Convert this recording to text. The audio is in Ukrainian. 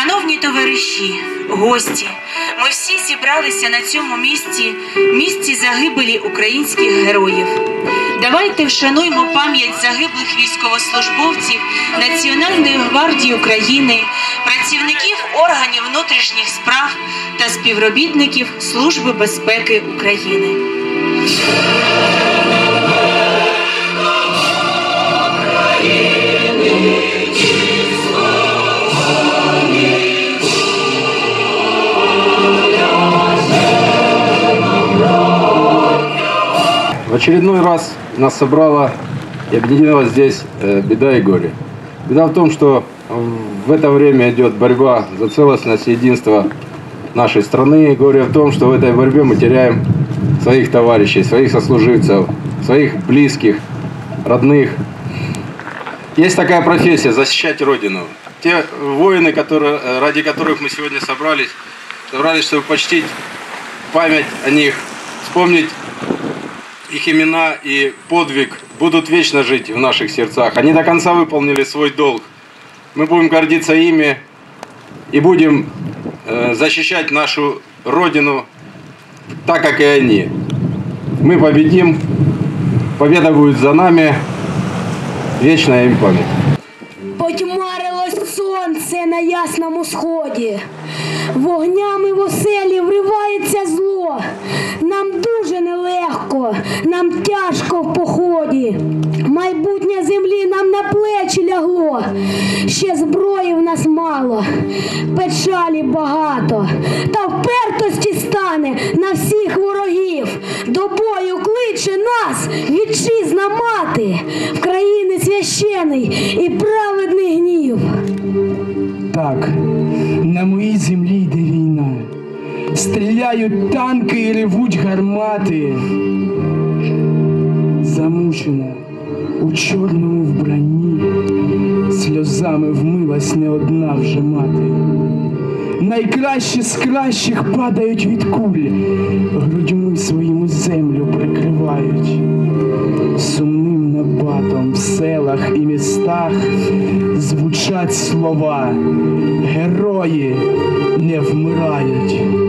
Шановні товариші, гості, ми всі зібралися на цьому місці, місці загибелі українських героїв. Давайте вшануймо пам'ять загиблих військовослужбовців Національної гвардії України, працівників органів внутрішніх справ та співробітників Служби безпеки України. Очередной раз нас собрала и объединила здесь э, беда и горе. Беда в том, что в это время идет борьба за целостность и единство нашей страны. Горе в том, что в этой борьбе мы теряем своих товарищей, своих сослуживцев, своих близких, родных. Есть такая профессия – защищать Родину. Те воины, которые, э, ради которых мы сегодня собрались, собрались, чтобы почтить память о них, вспомнить их имена и подвиг будут вечно жить в наших сердцах. Они до конца выполнили свой долг. Мы будем гордиться ими и будем э, защищать нашу Родину так, как и они. Мы победим. Победа будет за нами. Вечная им память. Потьмарилось сонце на ясному сході, вогнями в оселі вривається зло. тяжко в поході. Майбутнє землі нам на плечі лягло. Ще зброї в нас мало, печалі багато, та впертості стане на всіх ворогів. До бою кличе нас, вітчизна мати, в країни священий і праведний гнів. Так, на моїй землі йде війна. Стріляють танки і ревуть гармати. Замучена у чорному вбранні, сльозами вмилась не одна вже мати. Найкращі з кращих падають від куль, грудьми своїм землю прикривають. Сумним набатом в селах і містах звучать слова. Герої не вмирають.